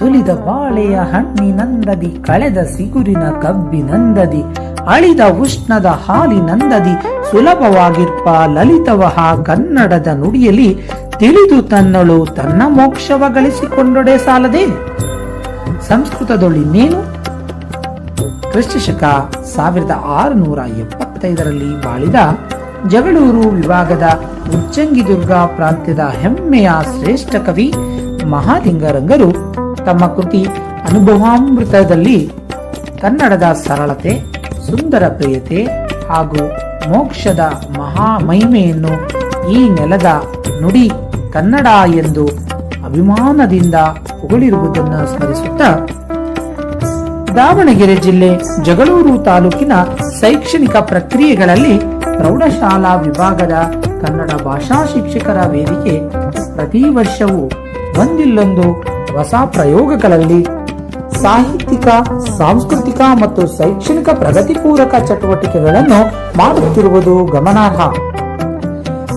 ಸುಲಿದ ಬಾಳೆಯ ಹಣ್ಣಿನಂದದಿ ಕಳೆದ ಸಿಗುರಿನ ಕಬ್ಬಿನಂದದಿ ಅಳಿದ ಉಷ್ಣದ ಹಾಲಿನಂದದಿ ಸುಲಭವಾಗಿರ್ಪ ಲಲಿತವಹ ಕನ್ನಡದ ನುಡಿಯಲ್ಲಿ, ತಿಳಿದು ತನ್ನಳು ತನ್ನ ಮೋಕ್ಷವ ಗಳಿಸಿಕೊಂಡೊಡೆ ಸಾಲದೆ. ಸಂಸ್ಕೃತದೊಳಿನ್ನೇನು ಕ್ರಿಸ್ತಶಕ ಸಾವಿರದ ಆರುನೂರ ಎಪ್ಪತ್ತೈದರಲ್ಲಿ ಬಾಳಿದ ಜಗಳೂರು ವಿಭಾಗದ ಉಚ್ಚಂಗಿದುರ್ಗ ಪ್ರಾಂತ್ಯದ ಹೆಮ್ಮೆಯ ಶ್ರೇಷ್ಠ ಕವಿ ಮಹಾಲಿಂಗರಂಗರು ತಮ್ಮ ಕೃತಿ ಅನುಭವಾಮೃತದಲ್ಲಿ ಕನ್ನಡದ ಸರಳತೆ, ಸುಂದರ ಪ್ರಿಯತೆ ಹಾಗೂ ಮೋಕ್ಷದ ಮಹಾ ಮಹಿಮೆಯನ್ನು ಈ ನೆಲದ ನುಡಿ ಕನ್ನಡ ಎಂದು ಅಭಿಮಾನದಿಂದ ಹೊಗಳಿರುವುದನ್ನು ಸ್ಮರಿಸುತ್ತಾ ದಾವಣಗೆರೆ ಜಿಲ್ಲೆ ಜಗಳೂರು ತಾಲೂಕಿನ ಶೈಕ್ಷಣಿಕ ಪ್ರಕ್ರಿಯೆಗಳಲ್ಲಿ ಪ್ರೌಢಶಾಲಾ ವಿಭಾಗದ ಕನ್ನಡ ಭಾಷಾ ಶಿಕ್ಷಕರ ವೇದಿಕೆ ಪ್ರತಿ ವರ್ಷವೂ ಒಂದಿಲ್ಲೊಂದು ಹೊಸ ಪ್ರಯೋಗಗಳಲ್ಲಿ ಸಾಹಿತ್ಯಿಕ, ಸಾಂಸ್ಕೃತಿಕ ಮತ್ತು ಶೈಕ್ಷಣಿಕ ಪ್ರಗತಿಪೂರಕ ಚಟುವಟಿಕೆಗಳನ್ನು ಮಾಡುತ್ತಿರುವುದು ಗಮನಾರ್ಹ.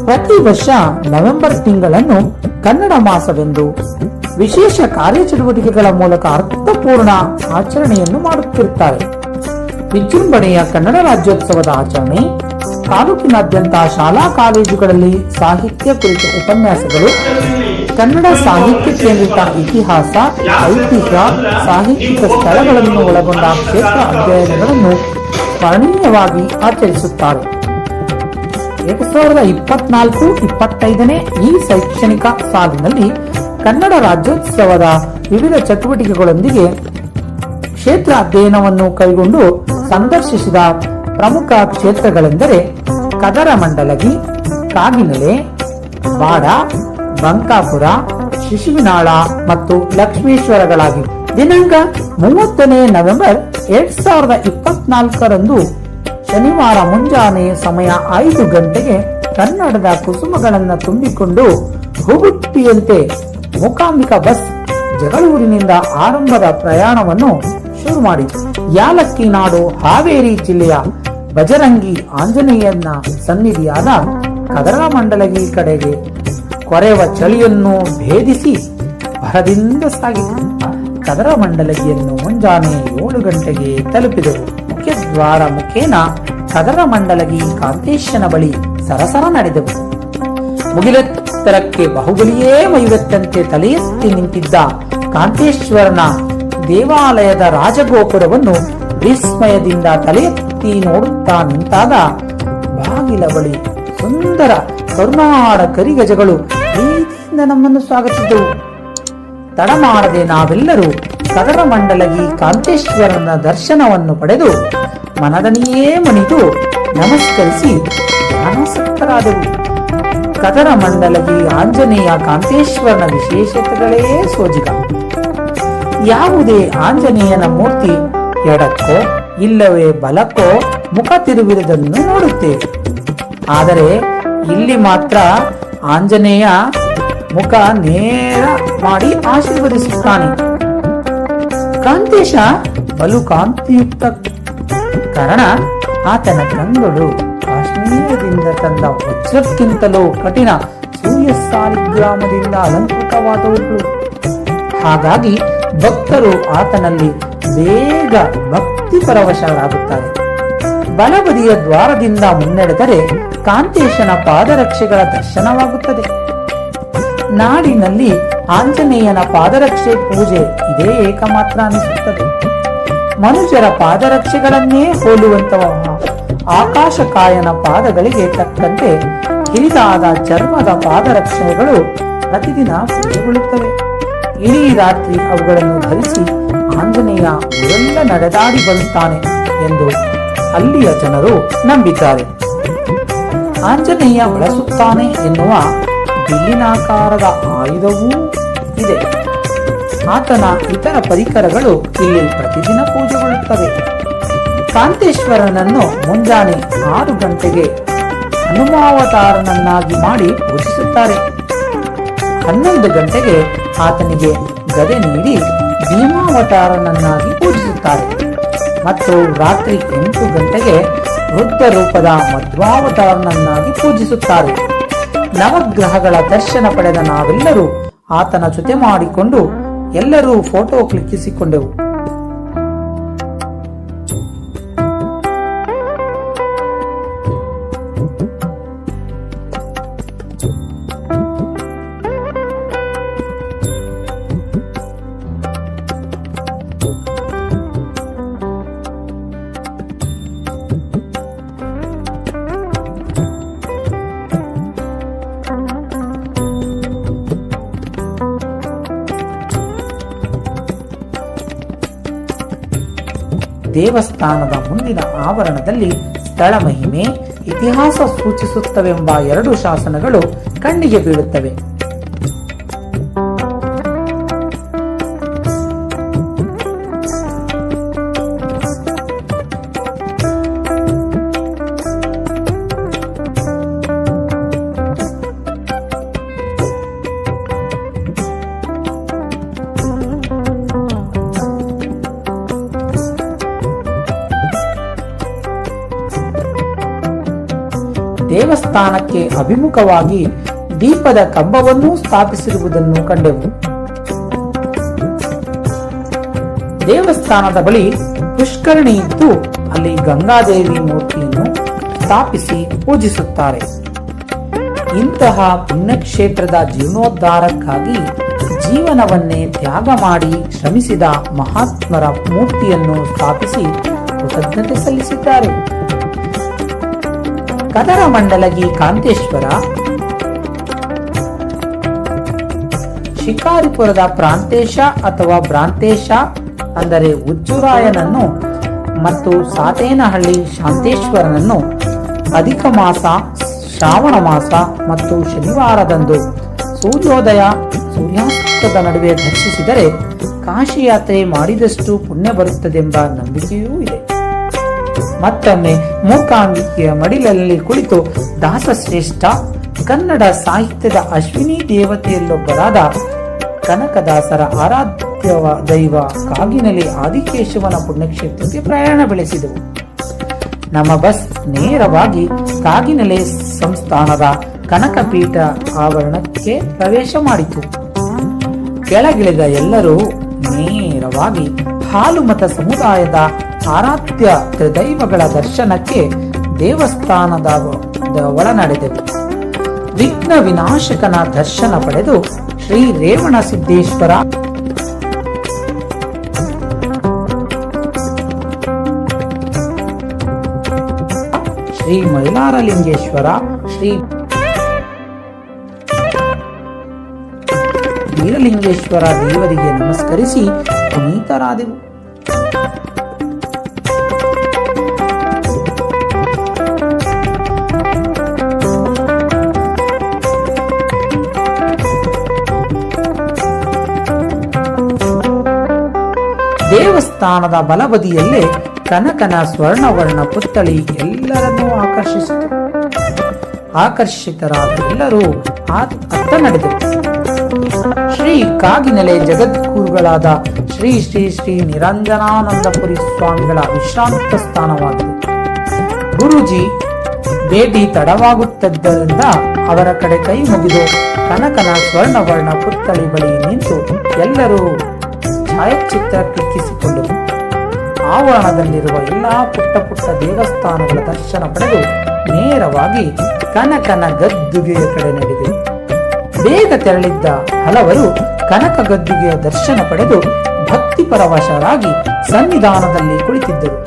ಪ್ರತಿ ವರ್ಷ ನವೆಂಬರ್ ತಿಂಗಳನ್ನು ಕನ್ನಡ ಮಾಸವೆಂದು ವಿಶೇಷ ಕಾರ್ಯಚಟುವಟಿಕೆಗಳ ಮೂಲಕ ಅರ್ಥಪೂರ್ಣ ಆಚರಣೆಯನ್ನು ಮಾಡುತ್ತಿರುತ್ತಾರೆ. ವಿಜೃಂಭಣೆಯ ಕನ್ನಡ ರಾಜ್ಯೋತ್ಸವದ ಆಚರಣೆ, ತಾಲೂಕಿನಾದ್ಯಂತ ಶಾಲಾ ಕಾಲೇಜುಗಳಲ್ಲಿ ಸಾಹಿತ್ಯ ಕುರಿತ ಉಪನ್ಯಾಸಗಳು ಕನ್ನಡ ಸಾಹಿತ್ಯ ಕೇಂದ್ರಿತ ಇತಿಹಾಸ, ಐತಿಹ್ಯ, ಸಾಹಿತ್ಯಿಕ ಸ್ಥಳಗಳನ್ನು ಒಳಗೊಂಡ ಕ್ಷೇತ್ರ ಅಧ್ಯಯನಗಳನ್ನು ಸ್ಮರಣೀಯವಾಗಿ ಆಚರಿಸುತ್ತಾರೆ. ಎರಡು ಸಾವಿರದ ಇಪ್ಪತ್ನಾಲ್ಕು ಇಪ್ಪತ್ತೈದನೇ ಈ ಶೈಕ್ಷಣಿಕ ಸಾಲಿನಲ್ಲಿ ಕನ್ನಡ ರಾಜ್ಯೋತ್ಸವದ ವಿವಿಧ ಚಟುವಟಿಕೆಗಳೊಂದಿಗೆ ಕ್ಷೇತ್ರ ಅಧ್ಯಯನವನ್ನು ಕೈಗೊಂಡು ಸಂದರ್ಶಿಸಿದ ಪ್ರಮುಖ ಕ್ಷೇತ್ರಗಳೆಂದರೆ ಕದರ ಮಂಡಲಗಿ ಕಾಗಿನೆಲೆ, ಬಾಡ ಬಂಕಾಪುರ, ಶಿಶುವಿನಾಳ ಮತ್ತು ಲಕ್ಷ್ಮೇಶ್ವರಗಳಾಗಿವೆ. ದಿನಾಂಕ ಮೂವತ್ತನೇ ನವೆಂಬರ್ ಎರಡ್ ಸಾವಿರದ ಇಪ್ಪತ್ನಾಲ್ಕರಂದು ಶನಿವಾರ ಮುಂಜಾನೆ ಸಮಯ ಐದು ಗಂಟೆಗೆ ಕನ್ನಡದ ಕುಸುಮಗಳನ್ನು ತುಂಬಿಕೊಂಡು ಹುಗುಟ್ಟಿಯಂತೆ ಮೂಕಾಂಬಿಕಾ ಬಸ್ ಜಗಳೂರಿನಿಂದ ಆರಂಭದ ಪ್ರಯಾಣವನ್ನು ಶುರು ಮಾಡಿತು. ಯಾಲಕ್ಕಿ ನಾಡು ಹಾವೇರಿ ಜಿಲ್ಲೆಯ ಬಜರಂಗಿ ಆಂಜನೇಯನ ಸನ್ನಿಧಿಯಾದ ಕದರಾ ಮಂಡಲಗಿ ಕಡೆಗೆ ಕೊರೆವ ಚಳಿಯನ್ನು ಭೇದಿಸಿ ಭರದಿಂದ ಸಾಗಿತು. ಕದರ ಮಂಡಲಗಿಯನ್ನು ಮುಂಜಾನೆ ಏಳು ಗಂಟೆಗೆ ತಲುಪಿದರು ಮುಖ್ಯ ದ್ವಾರ ಮುಖೇನ ಕದರ ಮಂಡಲಗಿ ಕಾಂತೇಶನ ಬಳಿ ಸರಸರ ನಡೆದವು. ಮುಗಿಲೆತ್ತರಕ್ಕೆ ಬಾಹುಬಲಿಯೇ ಮೈವೆತ್ತಂತೆ ತಲೆ ಎತ್ತಿ ನಿಂತಿದ್ದ ಕಾಂತೇಶ್ವರನ ದೇವಾಲಯದ ರಾಜಗೋಪುರವನ್ನು ವಿಸ್ಮಯದಿಂದ ತಲೆ ಎತ್ತಿ ನೋಡುತ್ತಾ ನಿಂತಾಗ ಬಾಗಿಲ ಬಳಿ ಸುಂದರ ಕರುನಾಡ ಕರಿಗಜಗಳು ಪ್ರೀತಿಯಿಂದ ನಮ್ಮನ್ನು ಸ್ವಾಗತಿಸಿದವು. ತಡ ಮಾಡದೆ ನಾವೆಲ್ಲರೂ ಸದರ ಮಂಡಲಗಿ ಕಾಂತೇಶ್ವರನ ದರ್ಶನವನ್ನು ಪಡೆದು ಮನದನಿಯೇ ಮಣಿದು ನಮಸ್ಕರಿಸಿ ಧ್ಯಾನಾಸಕ್ತರಾದೆವು. ಕದರ ಮಂಡಲಗಿ ಆಂಜನೇಯ ಕಾಂತೇಶ್ವರನ ವಿಶೇಷತೆಗಳೇ ಸೋಜಿಗ. ಯಾವುದೇ ಆಂಜನೇಯನ ಮೂರ್ತಿ ಎಡಕ್ಕೋ ಇಲ್ಲವೇ ಬಲಕ್ಕೋ ಮುಖ ತಿರುವಿರುವುದನ್ನು ನೋಡುತ್ತೇವೆ. ಆದರೆ ಇಲ್ಲಿ ಮಾತ್ರ ಆಂಜನೇಯ ಮುಖ ನೇರ ಮಾಡಿ ಆಶೀರ್ವದಿಸುತ್ತಾನೆ. ಕಾಂತೇಶ ಬಲು ಕಾಂತಿಯುಕ್ತ ಕಾರಣ ಆತನ ಕಂಗಳು ಕಾಶ್ಮೀರದಿಂದ ತಂದ ವಜ್ರಕ್ಕಿಂತಲೂ ಕಠಿಣ ಸೂರ್ಯ ಸಾಲಿಗ್ರಾಮದಿಂದ ಅಲಂಕೃತವಾದವುಗಳು. ಹಾಗಾಗಿ ಭಕ್ತರು ಆತನಲ್ಲಿ ಬೇಗ ಭಕ್ತಿ ಪರವಶರಾಗುತ್ತಾರೆ. ಬಲಬದಿಯ ದ್ವಾರದಿಂದ ಮುನ್ನಡೆದರೆ ಕಾಂತೇಶನ ಪಾದರಕ್ಷೆಗಳ ದರ್ಶನವಾಗುತ್ತದೆ. ನಾಡಿನಲ್ಲಿ ಆಂಜನೇಯನ ಪಾದರಕ್ಷೆ ಪೂಜೆ ಇದೇ ಏಕಮಾತ್ರ ಅನಿಸುತ್ತದೆ. ಮನುಷ್ಯರ ಪಾದರಕ್ಷೆಗಳನ್ನೇ ಹೋಲುವಂತಹ ಆಕಾಶಕಾಯನ ಪಾದಗಳಿಗೆ ತಕ್ಕಂತೆ ಕಿರಿದಾದ ಚರ್ಮದ ಪಾದರಕ್ಷೆಗಳು ಪ್ರತಿದಿನ ಪೂಜೆಗೊಳ್ಳುತ್ತವೆ ಇಡೀ ರಾತ್ರಿ ಅವುಗಳನ್ನು ಧರಿಸಿ ಆಂಜನೇಯ ಎಲ್ಲ ನಡೆದಾಡಿ ಬರುತ್ತಾನೆ ಎಂದು ಅಲ್ಲಿಯ ಜನರು ನಂಬಿದ್ದಾರೆ. ಆಂಜನೇಯ ಬಳಸುತ್ತಾನೆ ಎನ್ನುವ ಬಿಲ್ಲಿನಾಕಾರದ ಆಯುಧವೂ ಇದೆ. ಆತನ ಇತರ ಪರಿಕರಗಳು ಇಲ್ಲಿ ಪ್ರತಿದಿನ ಪೂಜೆಗೊಳ್ಳುತ್ತವೆ. ಕಾಂತೇಶ್ವರನನ್ನು ಮುಂಜಾನೆ ಆರು ಗಂಟೆಗೆ ಹನುಮಾವತಾರನನ್ನಾಗಿ ಮಾಡಿ ಪೂಜಿಸುತ್ತಾರೆ. ಹನ್ನೊಂದು ಗಂಟೆಗೆ ಆತನಿಗೆ ಗದೆ ನೀಡಿ ಭೀಮಾವತಾರನನ್ನಾಗಿ ಪೂಜಿಸುತ್ತಾರೆ. ಮತ್ತು ರಾತ್ರಿ ಎಂಟು ಗಂಟೆಗೆ ವೃದ್ಧ ರೂಪದ ಮಧ್ವಾವತಾರನನ್ನಾಗಿ ಪೂಜಿಸುತ್ತಾರೆ. ನವಗ್ರಹಗಳ ದರ್ಶನ ಪಡೆದ ನಾವೆಲ್ಲರೂ ಆತನ ಜೊತೆ ಮಾಡಿಕೊಂಡು ಎಲ್ಲರೂ ಫೋಟೋ ಕ್ಲಿಕ್ಕಿಸಿಕೊಂಡೆವು. ದೇವಸ್ಥಾನದ ಮುಂದಿನ ಆವರಣದಲ್ಲಿ ಸ್ಥಳ ಮಹಿಮೆ ಇತಿಹಾಸ ಸೂಚಿಸುತ್ತವೆಂಬ ಎರಡು ಶಾಸನಗಳು ಕಣ್ಣಿಗೆ ಬೀಳುತ್ತವೆ. ದೇವಸ್ಥಾನಕ್ಕೆ ಅಭಿಮುಖವಾಗಿ ದೀಪದ ಕಂಬವನ್ನೂ ಸ್ಥಾಪಿಸಿರುವುದನ್ನು ಕಂಡೆವು. ದೇವಸ್ಥಾನದ ಬಳಿ ಪುಷ್ಕರಣಿ ಇದ್ದು ಅಲ್ಲಿ ಗಂಗಾದೇವಿ ಮೂರ್ತಿಯನ್ನು ಸ್ಥಾಪಿಸಿ ಪೂಜಿಸುತ್ತಾರೆ. ಇಂತಹ ಪುಣ್ಯಕ್ಷೇತ್ರದ ಜೀರ್ಣೋದ್ಧಾರಕ್ಕಾಗಿ ಜೀವನವನ್ನೇ ತ್ಯಾಗ ಮಾಡಿ ಶ್ರಮಿಸಿದ ಮಹಾತ್ಮರ ಮೂರ್ತಿಯನ್ನು ಸ್ಥಾಪಿಸಿ ಕೃತಜ್ಞತೆ ಸಲ್ಲಿಸಿದ್ದಾರೆ. ಕದರ ಮಂಡಲಗಿ ಕಾಂತೇಶ್ವರ. ಶಿಕಾರಿಪುರದ ಪ್ರಾಂತೇಶ ಅಥವಾ ಭ್ರಾಂತೇಶ ಅಂದರೆ ಉಜ್ಜುರಾಯನನ್ನು ಮತ್ತು ಸಾತೇನಹಳ್ಳಿ ಶಾಂತೇಶ್ವರನನ್ನು ಅಧಿಕ ಮಾಸ, ಶ್ರಾವಣ ಮಾಸ ಮತ್ತು ಶನಿವಾರದಂದು ಸೂರ್ಯೋದಯ, ಸೂರ್ಯಾಸ್ತದ ನಡುವೆ ದರ್ಶಿಸಿದರೆ ಕಾಶಿಯಾತ್ರೆ ಮಾಡಿದಷ್ಟು ಪುಣ್ಯ ಬರುತ್ತದೆಂಬ ನಂಬಿಕೆಯೂ ಇದೆ. ಮತ್ತೊಮ್ಮೆ ಮೂಕಾಂಬಿಕೆಯ ಮಡಿಲಲ್ಲಿ ಕುಳಿತು ದಾಸಶ್ರೇಷ್ಠ ಕನ್ನಡ ಸಾಹಿತ್ಯದ ಅಶ್ವಿನಿ ದೇವತೆಯಲ್ಲೊಬ್ಬರಾದ ಕನಕದಾಸರ ಆರಾಧ್ಯ ದೈವ ಕಾಗಿನಲ್ಲಿ ಆದಿಕೇಶವನ ಪುಣ್ಯಕ್ಷೇತ್ರಕ್ಕೆ ಪ್ರಯಾಣ ಬೆಳೆಸಿದವು. ನಮ್ಮ ಬಸ್ ನೇರವಾಗಿ ಕಾಗಿನೆಲೆ ಸಂಸ್ಥಾನದ ಕನಕಪೀಠ ಆವರಣಕ್ಕೆ ಪ್ರವೇಶ ಮಾಡಿತು. ಕೆಳಗಿಳಿದ ಎಲ್ಲರೂ ನೇರವಾಗಿ ಹಾಲುಮತ ಸಮುದಾಯದ ಆರಾಧ್ಯ ತ್ರಿದೈವಗಳ ದರ್ಶನಕ್ಕೆ ದೇವಸ್ಥಾನದ ಒಳನಡೆದೆವು. ಒಳ ನಡೆದೆವು ವಿಘ್ನ ವಿನಾಶಕನ ದರ್ಶನ ಪಡೆದು ಶ್ರೀ ರೇವಣ ಸಿದ್ದೇಶ್ವರ ಶ್ರೀ ಮೈಲಾರಲಿಂಗೇಶ್ವರ, ಶ್ರೀ ವೀರಲಿಂಗೇಶ್ವರ ದೇವರಿಗೆ ನಮಸ್ಕರಿಸಿ ಪುನೀತರಾದೆವು. ದೇವಸ್ಥಾನದ ಬಲಬದಿಯಲ್ಲೇ ಕನಕನ ಸ್ವರ್ಣವರ್ಣ ಪುತ್ಥಳಿ ಎಲ್ಲರನ್ನೂ ಆಕರ್ಷಿಸಿತು. ಆಕರ್ಷಿತರಾದ ಎಲ್ಲರೂ ಅತ್ತ ನಡೆದರು. ಶ್ರೀ ಕಾಗಿನೆಲೆ ಜಗದ್ಗುರುಗಳಾದ ಶ್ರೀ ಶ್ರೀ ಶ್ರೀ ನಿರಂಜನಾನಂದಪುರಿ ಸ್ವಾಮಿಗಳ ವಿಶ್ರಾಂತ ಸ್ಥಾನವಾಗಿದೆ. ಗುರುಜಿ ಭೇಟಿ ತಡವಾಗುತ್ತಿದ್ದರಿಂದ ಅವರ ಕಡೆ ಕೈ ಮುಗಿದು ಕನಕನ ಸ್ವರ್ಣವರ್ಣ ಪುತ್ತಳಿ ಬಳಿ ನಿಂತು ಎಲ್ಲರೂ ಛಾಯಾಚಿತ್ರ ಕ್ಲಿಕ್ಕಿಸಿಕೊಂಡರು. ಆವರಣದಲ್ಲಿರುವ ಎಲ್ಲಾ ಪುಟ್ಟ ಪುಟ್ಟ ದೇವಸ್ಥಾನಗಳ ದರ್ಶನ ಪಡೆದು ನೇರವಾಗಿ ಕನಕನ ಗದ್ದುಗೆಯ ಕಡೆ ನಡೆದರು. ಬೇಗ ತೆರಳಿದ್ದ ಹಲವರು ಕನಕ ಗದ್ದುಗೆಯ ದರ್ಶನ ಪಡೆದು ಭಕ್ತಿ ಪರವಶರಾಗಿ ಸನ್ನಿಧಾನದಲ್ಲಿ ಕುಳಿತಿದ್ದರು.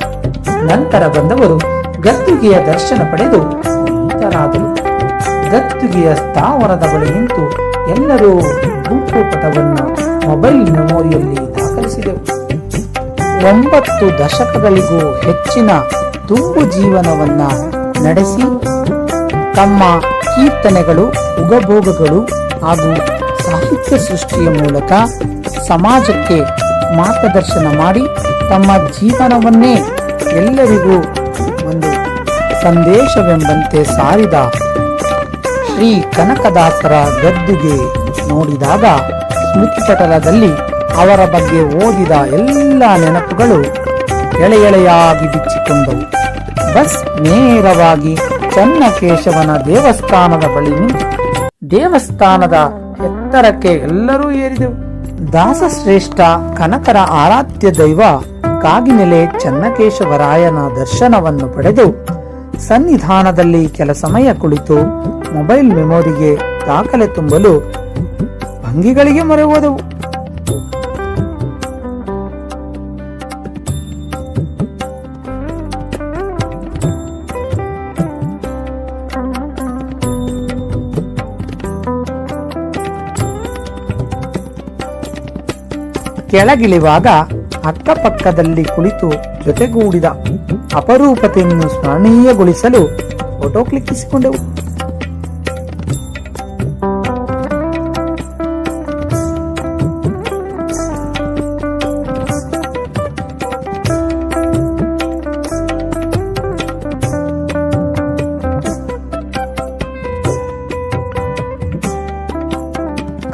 ನಂತರ ಬಂದವರು ಗದ್ದುಗೆಯ ದರ್ಶನ ಪಡೆದು ಪುನೀತರಾದರು ಗದ್ದುಗೆಯ ಸ್ಥಾವರದ ಬಳಿ ನಿಂತು ಎಲ್ಲರೂ ಗುಂಪು ಪಟವನ್ನು ಮೊಬೈಲ್ ಮೆಮೊರಿಯಲ್ಲಿ ದಾಖಲಿಸಿದೆವು. ಒಂಬತ್ತು ದಶಕಗಳಿಗೂ ಹೆಚ್ಚಿನ ತುಂಬು ಜೀವನವನ್ನ ನಡೆಸಿ ತಮ್ಮ ಕೀರ್ತನೆಗಳು, ಉಗಭೋಗಗಳು ಹಾಗೂ ಸಾಹಿತ್ಯ ಸೃಷ್ಟಿಯ ಮೂಲಕ ಸಮಾಜಕ್ಕೆ ಮಾರ್ಗದರ್ಶನ ಮಾಡಿ ತಮ್ಮ ಜೀವನವನ್ನೇ ಎಲ್ಲರಿಗೂ ಒಂದು ಸಂದೇಶವೆಂಬಂತೆ ಸಾರಿದ ಶ್ರೀ ಕನಕದಾಸರ ಗದ್ದುಗೆ ನೋಡಿದಾಗ ಸ್ಮೃತಿಪಟಲದಲ್ಲಿ ಅವರ ಬಗ್ಗೆ ಓದಿದ ಎಲ್ಲ ನೆನಪುಗಳು ಎಳೆ ಎಳೆಯಾಗಿ ಬಿಚ್ಚಿಕೊಂಡವು. ಬಸ್ ನೇರವಾಗಿ ಚನ್ನಕೇಶವನ ದೇವಸ್ಥಾನದ ಬಳಿ ನಿಂತು ದೇವಸ್ಥಾನದ ಎತ್ತರಕ್ಕೆ ಎಲ್ಲರೂ ಏರಿದೆವು. ದಾಸಶ್ರೇಷ್ಠ ಕನಕರ ಆರಾಧ್ಯ ದೈವ ಕಾಗಿನೆಲೆ ಚನ್ನಕೇಶವರಾಯನ ದರ್ಶನವನ್ನು ಪಡೆದು ಸನ್ನಿಧಾನದಲ್ಲಿ ಕೆಲ ಸಮಯ ಕುಳಿತು ಮೊಬೈಲ್ ಮೆಮೊರಿಗೆ ದಾಖಲೆ ತುಂಬಲು ಭಂಗಿಗಳಿಗೆ ಮೊರೆ ಹೋದವು. ಕೆಳಗಿಳಿವಾಗ ಅಕ್ಕಪಕ್ಕದಲ್ಲಿ ಕುಳಿತು ಜೊತೆಗೂಡಿದ ಅಪರೂಪತೆಯನ್ನು ಸ್ಮರಣೀಯಗೊಳಿಸಲು ಫೋಟೋ ಕ್ಲಿಕ್ಕಿಸಿಕೊಂಡೆವು.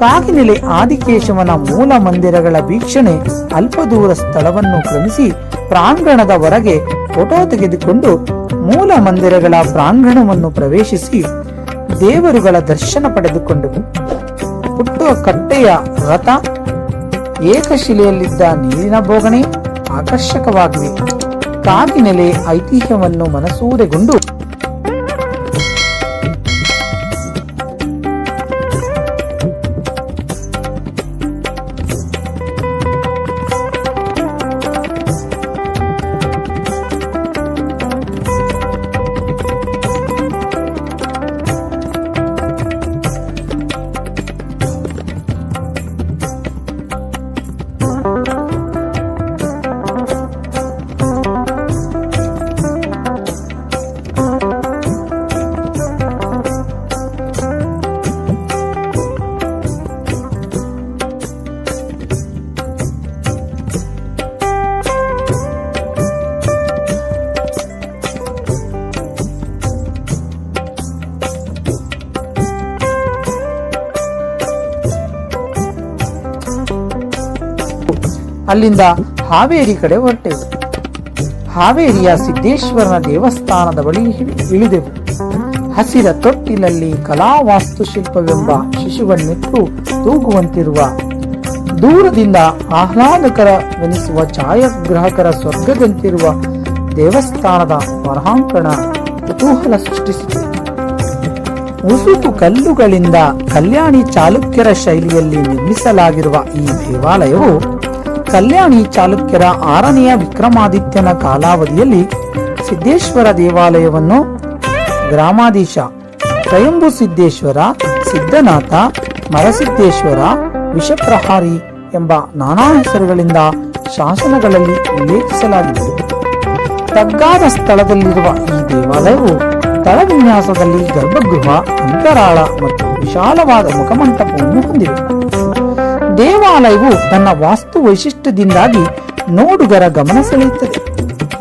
ಕಾಗಿನೆಲೆ ಆದಿಕೇಶವನ ಮೂಲ ಮಂದಿರಗಳ ವೀಕ್ಷಣೆ ಅಲ್ಪ ದೂರ ಸ್ಥಳವನ್ನು ಕ್ರಮಿಸಿ ಪ್ರಾಂಗಣದ ಹೊರಗೆ ಫೋಟೋ ತೆಗೆದುಕೊಂಡು ಮೂಲ ಮಂದಿರಗಳ ಪ್ರಾಂಗಣವನ್ನು ಪ್ರವೇಶಿಸಿ ದೇವರುಗಳ ದರ್ಶನ ಪಡೆದುಕೊಂಡವು. ಹುಟ್ಟುವ ಕಟ್ಟೆಯ ರಥ ಏಕಶಿಲೆಯಲ್ಲಿದ್ದ ನೀರಿನ ಬೋಗಣೆ ಆಕರ್ಷಕವಾಗಿವೆ ಕಾಗಿನೆಲೆ ಐತಿಹ್ಯವನ್ನು ಮನಸೂರೆಗೊಂಡು ಅಲ್ಲಿಂದ ಹಾವೇರಿ ಕಡೆ ಹೊರಟೆವು. ಹಾವೇರಿಯ ಸಿದ್ದೇಶ್ವರನ ದೇವಸ್ಥಾನದ ಬಳಿ ಇಳಿ- ಇಳಿದೆವು. ಹಸಿರ ತೊಟ್ಟಿಲಲ್ಲಿ ಕಲಾ ವಾಸ್ತುಶಿಲ್ಪವೆಂಬ ಶಿಶುವನ್ನಿಟ್ಟು ತೂಗುವಂತಿರುವ ದೂರದಿಂದ ಆಹ್ಲಾದಕರವೆನಿಸುವ ಛಾಯಾಗ್ರಾಹಕರ ಸ್ವರ್ಗದಂತಿರುವ ದೇವಸ್ಥಾನದ ಹೊರಾಂಗಣ ಕುತೂಹಲ ಸೃಷ್ಟಿಸಿತು. ಉಸುಕು ಕಲ್ಲುಗಳಿಂದ ಕಲ್ಯಾಣಿ ಚಾಲುಕ್ಯರ ಶೈಲಿಯಲ್ಲಿ ನಿರ್ಮಿಸಲಾಗಿರುವ ಈ ದೇವಾಲಯವು ಕಲ್ಯಾಣಿ ಚಾಲುಕ್ಯರ ಆರನೆಯ ವಿಕ್ರಮಾದಿತ್ಯನ ಕಾಲಾವಧಿಯಲ್ಲಿ ಸಿದ್ದೇಶ್ವರ ದೇವಾಲಯವನ್ನು ಗ್ರಾಮಾಧೀಶ ಸ್ವಯಂಭು ಸಿದ್ದೇಶ್ವರ, ಸಿದ್ಧನಾಥ ಮರಸಿದ್ದೇಶ್ವರ ವಿಷಪ್ರಹಾರಿ ಎಂಬ ನಾನಾ ಹೆಸರುಗಳಿಂದ ಶಾಸನಗಳಲ್ಲಿ ಉಲ್ಲೇಖಿಸಲಾಗಿದೆ. ತಗ್ಗಾದ ಸ್ಥಳದಲ್ಲಿರುವ ಈ ದೇವಾಲಯವು ತಳವಿನ್ಯಾಸದಲ್ಲಿ ಗರ್ಭಗೃಹ, ಅಂತರಾಳ ಮತ್ತು ವಿಶಾಲವಾದ ಮುಖಮಂಟಪವನ್ನು ಹೊಂದಿದೆ. ದೇವಾಲಯವು ತನ್ನ ವಾಸ್ತು ವೈಶಿಷ್ಟ್ಯದಿಂದಾಗಿ ನೋಡುಗರ ಗಮನ ಸೆಳೆಯುತ್ತದೆ.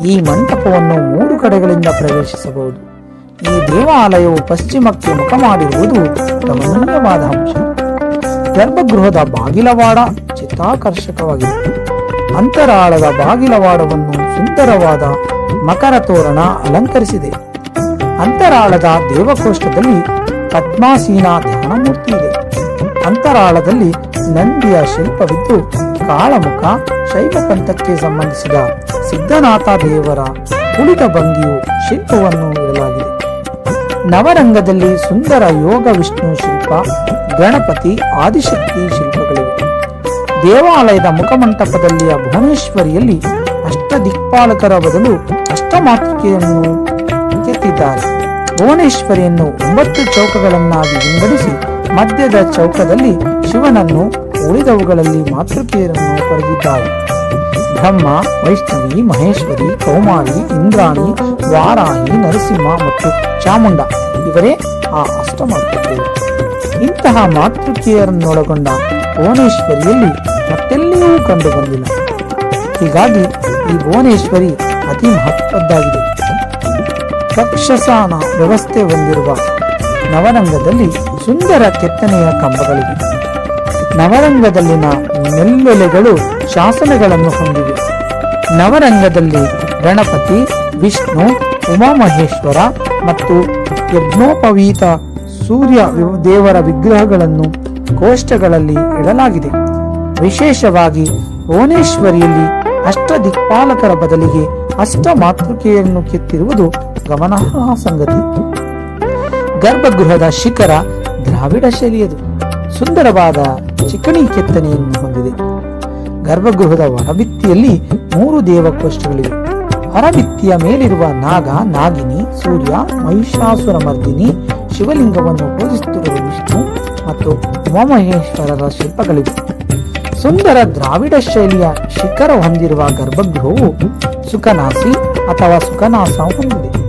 ಈ ಮಂಟಪವನ್ನು ಮೂರು ಕಡೆಗಳಿಂದ ಪ್ರವೇಶಿಸಬಹುದು. ಈ ದೇವಾಲಯವು ಪಶ್ಚಿಮಕ್ಕೆ ಮುಖ ಮಾಡಿರುವುದು ಗಮನೀಯವಾದ ಅಂಶ. ಗರ್ಭಗೃಹದ ಬಾಗಿಲವಾಡ ಚಿತ್ತಾಕರ್ಷಕವಾಗಿದೆ. ಅಂತರಾಳದ ಬಾಗಿಲವಾಡವನ್ನು ಸುಂದರವಾದ ಮಕರ ತೋರಣ ಅಲಂಕರಿಸಿದೆ. ಅಂತರಾಳದ ದೇವಕೋಷ್ಠದಲ್ಲಿ ಪದ್ಮಾಸೀನ ಧ್ಯಾನಮೂರ್ತಿ ಇದೆ. ಅಂತರಾಳದಲ್ಲಿ ನಂದಿಯ ಶಿಲ್ಪವಿದ್ದು ಕಾಳಮುಖ ಶೈವ ಪಂಥಕ್ಕೆ ಸಂಬಂಧಿಸಿದ ಸಿದ್ಧನಾಥ ದೇವರ ಕುಳಿತ ಭಂಗಿಯು ಶಿಲ್ಪವನ್ನು ಇಡಲಾಗಿದೆ. ನವರಂಗದಲ್ಲಿ ಸುಂದರ ಯೋಗ ವಿಷ್ಣು ಶಿಲ್ಪ, ಗಣಪತಿ, ಆದಿಶಕ್ತಿ ಶಿಲ್ಪಗಳಿವೆ. ದೇವಾಲಯದ ಮುಖಮಂಟಪದಲ್ಲಿಯ ಭುವನೇಶ್ವರಿಯಲ್ಲಿ ಅಷ್ಟದಿಕ್ಪಾಲಕರ ಬದಲು ಅಷ್ಟಮಾತೃಕೆಯನ್ನು ಕೆತ್ತಿದ್ದಾರೆ. ಭುವನೇಶ್ವರಿಯನ್ನು ಒಂಬತ್ತು ಚೌಕಗಳನ್ನಾಗಿ ವಿಂಗಡಿಸಿ ಮಧ್ಯದ ಚೌಕದಲ್ಲಿ ಶಿವನನ್ನು ಉಳಿದವುಗಳಲ್ಲಿ ಮಾತೃಕೆಯರನ್ನು ಕೊರೆದಿದ್ದಾರೆ ಬ್ರಹ್ಮ, ವೈಷ್ಣವಿ, ಮಹೇಶ್ವರಿ, ಕೌಮಾರಿ, ಇಂದ್ರಾಣಿ, ವಾರಾಹಿ, ನರಸಿಂಹ ಮತ್ತು ಚಾಮುಂಡ ಇವರೇ ಆ ಅಷ್ಟಮಾತೃಕೆಯರು ಇಂತಹ ಮಾತೃಕೆಯರನ್ನೊಳಗೊಂಡ ಭುವನೇಶ್ವರಿಯಲ್ಲಿ ಮತ್ತೆಲ್ಲಿಯೂ ಕಂಡು ಬಂದಿಲ್ಲ ಹೀಗಾಗಿ ಈ ಭುವನೇಶ್ವರಿ ಅತಿ ಮಹತ್ವದ್ದಾಗಿದೆ. ರಕ್ಷಸಾನ ವ್ಯವಸ್ಥೆ ಹೊಂದಿರುವ ನವರಂಗದಲ್ಲಿ ಸುಂದರ ಕೆತ್ತನೆಯ ಕಂಬಗಳಿವೆ. ನವರಂಗದಲ್ಲಿನ ನೆಲ್ಲೆಲೆಗಳು ಶಾಸನಗಳನ್ನು ಹೊಂದಿವೆ. ನವರಂಗದಲ್ಲಿ ಗಣಪತಿ, ವಿಷ್ಣು, ಉಮಾಮಹೇಶ್ವರ ಮತ್ತು ಯಜ್ಞೋಪವೀತ ಸೂರ್ಯ ದೇವರ ವಿಗ್ರಹಗಳನ್ನು ಕೋಷ್ಟಗಳಲ್ಲಿ ಇಡಲಾಗಿದೆ. ವಿಶೇಷವಾಗಿ ಭುವನೇಶ್ವರಿಯಲ್ಲಿ ಅಷ್ಟ ದಿಕ್ಪಾಲಕರ ಬದಲಿಗೆ ಅಷ್ಟ ಮಾತೃಕೆಯನ್ನು ಕೆತ್ತಿರುವುದು ಗಮನಾರ್ಹ ಸಂಗತಿ. ಗರ್ಭಗೃಹದ ಶಿಖರ ದ್ರಾವಿಡ ಶೈಲಿಯದು. ಸುಂದರವಾದ ಚಿಕಣಿ ಕೆತ್ತನೆಯನ್ನು ಹೊಂದಿದೆ. ಗರ್ಭಗೃಹದ ಹೊರಭಿತ್ತಿಯಲ್ಲಿ ಮೂರು ದೇವಕೋಷ್ಠಗಳಿವೆ. ಹೊರಭಿತ್ತಿಯ ಮೇಲಿರುವ ನಾಗ, ನಾಗಿನಿ, ಸೂರ್ಯ, ಮಹಿಷಾಸುರ ಮರ್ದಿನಿ, ಶಿವಲಿಂಗವನ್ನು ಪೂಜಿಸುತ್ತಿರುವ ವಿಷ್ಣು ಮತ್ತು ಉಮಾಮಹೇಶ್ವರರ ಶಿಲ್ಪಗಳಿವೆ. ಸುಂದರ ದ್ರಾವಿಡ ಶೈಲಿಯ ಶಿಖರ ಹೊಂದಿರುವ ಗರ್ಭಗೃಹವು ಸುಖನಾಸಿ ಅಥವಾ ಸುಖನಾಸ ಹೊಂದಿದೆ.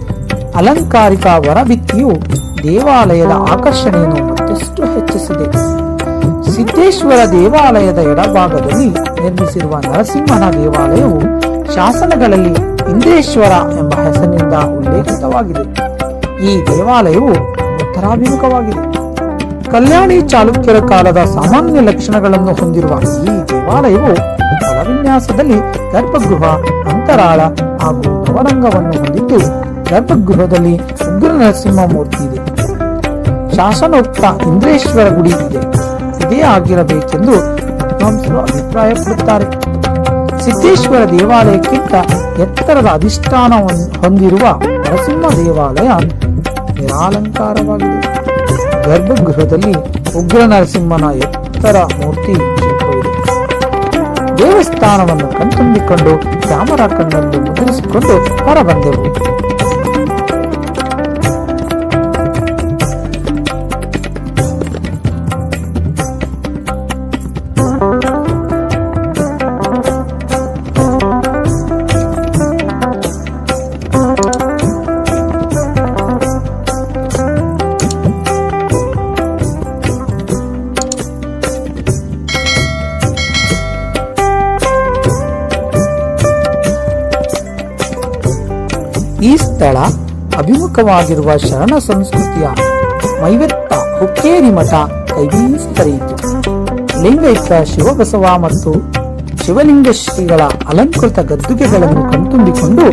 ಅಲಂಕಾರಿಕ ಹೊರಭಿತ್ತಿಯು ದೇವಾಲಯದ ಆಕರ್ಷಣೆಯನ್ನು ಮತ್ತಷ್ಟು ಹೆಚ್ಚಿಸಿದೆ. ಸಿದ್ದೇಶ್ವರ ದೇವಾಲಯದ ಎಡಭಾಗದಲ್ಲಿ ನಿರ್ಮಿಸಿರುವ ನರಸಿಂಹನ ದೇವಾಲಯವು ಶಾಸನಗಳಲ್ಲಿ ಇಂದ್ರೇಶ್ವರ ಎಂಬ ಹೆಸರಿನಿಂದ ಉಲ್ಲೇಖಿತವಾಗಿದೆ. ಈ ದೇವಾಲಯವು ಉತ್ತರಾಭಿಮುಖವಾಗಿದೆ. ಕಲ್ಯಾಣಿ ಚಾಲುಕ್ಯರ ಕಾಲದ ಸಾಮಾನ್ಯ ಲಕ್ಷಣಗಳನ್ನು ಹೊಂದಿರುವ ಈ ದೇವಾಲಯವು ವಿನ್ಯಾಸದಲ್ಲಿ ಗರ್ಭಗೃಹ, ಅಂತರಾಳ ಹಾಗೂ ನವರಂಗವನ್ನು ಹೊಂದಿದ್ದು, ಗರ್ಭಗೃಹದಲ್ಲಿ ಉಗ್ರ ನರಸಿಂಹ ಮೂರ್ತಿ ಇದೆ. ಶಾಸನೋಕ್ತ ಇಂದ್ರೇಶ್ವರ ಗುಡಿ ಇದೆ. ಇದೇ ಆಗಿರಬೇಕೆಂದು ವಿದ್ವಾಂಸರು ಅಭಿಪ್ರಾಯಪಡುತ್ತಾರೆ. ಸಿದ್ದೇಶ್ವರ ದೇವಾಲಯಕ್ಕಿಂತ ಎತ್ತರದ ಅಧಿಷ್ಠಾನ ಹೊಂದಿರುವ ನರಸಿಂಹ ದೇವಾಲಯ ನಿರಾಲಂಕಾರವಾಗಿದೆ. ಗರ್ಭಗೃಹದಲ್ಲಿ ಉಗ್ರ ನರಸಿಂಹನ ಎತ್ತರ ಮೂರ್ತಿ ದೇವಸ್ಥಾನವನ್ನು ಕಣ್ತುಂಬಿಕೊಂಡು ಕ್ಯಾಮರಾ ಕಣ್ಣನ್ನು ಮುದ್ರಿಸಿಕೊಂಡು ಹೊರಬಂದೆವು. ಈ ಸ್ಥಳ ಅಭಿಮುಖವಾಗಿರುವ ಶರಣ ಸಂಸ್ಕೃತಿಯ ಮೈವೆತ್ತ ಹುಕ್ಕೇರಿ ಮಠ ಕೈಬೀಸ್ತರಿಯಿತು ಲಿಂಗೈಕ್ಯ ಶಿವಬಸವ ಮತ್ತು ಶಿವಲಿಂಗ ಶ್ರೀಗಳ ಅಲಂಕೃತ ಗದ್ದುಗೆಗಳನ್ನು ಕಣ್ತುಂಬಿಕೊಂಡು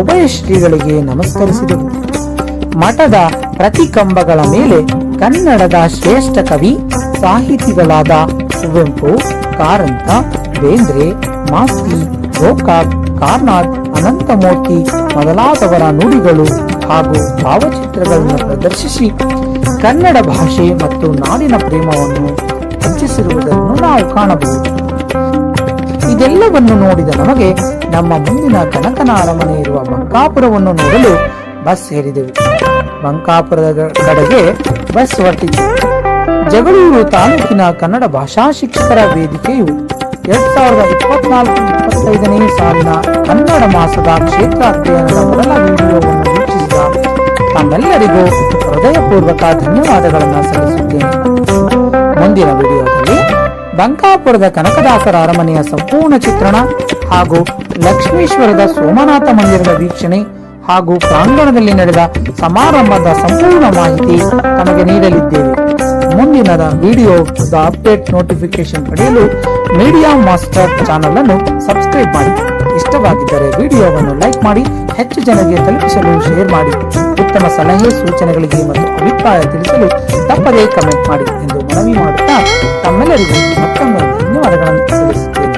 ಉಭಯ ಶ್ರೀಗಳಿಗೆ ನಮಸ್ಕರಿಸಿದರು ಮಠದ ಪ್ರತಿ ಕಂಬಗಳ ಮೇಲೆ ಕನ್ನಡದ ಶ್ರೇಷ್ಠ ಕವಿ ಸಾಹಿತಿಗಳಾದ ಕುವೆಂಪು ಕಾರಂತ, ಬೇಂದ್ರೆ, ಮಾಸ್ತಿ, ಗೋಕಾಕ್, ಕಾರ್ನಾಡ್, ಅನಂತಮೂರ್ತಿ ಮೊದಲಾದವರ ನುಡಿಗಳು ಹಾಗೂ ಭಾವಚಿತ್ರಗಳನ್ನು ಪ್ರದರ್ಶಿಸಿ ಕನ್ನಡ ಭಾಷೆ ಮತ್ತು ನಾಡಿನ ಪ್ರೇಮವನ್ನು ಹೆಚ್ಚಿಸಿರುವುದನ್ನು ನಾವು ಕಾಣಬಹುದು. ಇದೆಲ್ಲವನ್ನು ನೋಡಿದ ನಮಗೆ ನಮ್ಮ ಮುಂದಿನ ಕನಕನ ಅರಮನೆ ಇರುವ ಬಂಕಾಪುರವನ್ನು ನೋಡಲು ಬಸ್ ಸೇರಿದೆವು ಬಂಕಾಪುರದ ಕಡೆಗೆ ಬಸ್ ಹೊರಟಿತು ಜಗಳೂರು ತಾಲೂಕಿನ ಕನ್ನಡ ಭಾಷಾ ಶಿಕ್ಷಕರ ವೇದಿಕೆಯು ಎರಡ್ ಸಾವಿರದ ಇಪ್ಪತ್ನಾಲ್ಕು ಇಪ್ಪತ್ತೈದನೇ ಸಾಲಿನ ಕನ್ನಡ ಮಾಸದ ಕ್ಷೇತ್ರ ಅಧ್ಯಯನದ ಮೊದಲ ವಿಡಿಯೋವನ್ನು ವೀಕ್ಷಿಸಿದ ತಮ್ಮೆಲ್ಲರಿಗೂ ಹೃದಯಪೂರ್ವಕ ಧನ್ಯವಾದಗಳನ್ನು ಸಲ್ಲಿಸುತ್ತೇನೆ. ಮುಂದಿನ ವಿಡಿಯೋದಲ್ಲಿ ಬಂಕಾಪುರದ ಕನಕದಾಸರ ಅರಮನೆಯ ಸಂಪೂರ್ಣ ಚಿತ್ರಣ ಹಾಗೂ ಲಕ್ಷ್ಮೀಶ್ವರದ ಸೋಮನಾಥ ಮಂದಿರದ ವೀಕ್ಷಣೆ ಹಾಗೂ ಪ್ರಾಂಗಣದಲ್ಲಿ ನಡೆದ ಸಮಾರಂಭದ ಸಂಪೂರ್ಣ ಮಾಹಿತಿ ತಮಗೆ ನೀಡಲಿದ್ದೇವೆ. ಮುಂದಿನದ ವಿಡಿಯೋದ ಅಪ್ಡೇಟ್ ನೋಟಿಫಿಕೇಶನ್ ಪಡೆಯಲು ಮೀಡಿಯಾ ಮಾಸ್ಟರ್ ಚಾನಲ್ ಅನ್ನು ಸಬ್ಸ್ಕ್ರೈಬ್ ಮಾಡಿ. ಇಷ್ಟವಾಗಿದ್ದರೆ ವಿಡಿಯೋವನ್ನು ಲೈಕ್ ಮಾಡಿ, ಹೆಚ್ಚು ಜನರಿಗೆ ತಲುಪಿಸಲು ಶೇರ್ ಮಾಡಿ. ಉತ್ತಮ ಸಲಹೆ, ಸೂಚನೆಗಳಿಗೆ ಮತ್ತು ಅಭಿಪ್ರಾಯ ತಿಳಿಸಲು ತಪ್ಪದೇ ಕಮೆಂಟ್ ಮಾಡಿ ಎಂದು ಮನವಿ ಮಾಡುತ್ತಾ ತಮ್ಮೆಲ್ಲರಿಗೂ ಮತ್ತೊಮ್ಮೆ ಧನ್ಯವಾದಗಳನ್ನು ತಿಳಿಸುತ್ತೇನೆ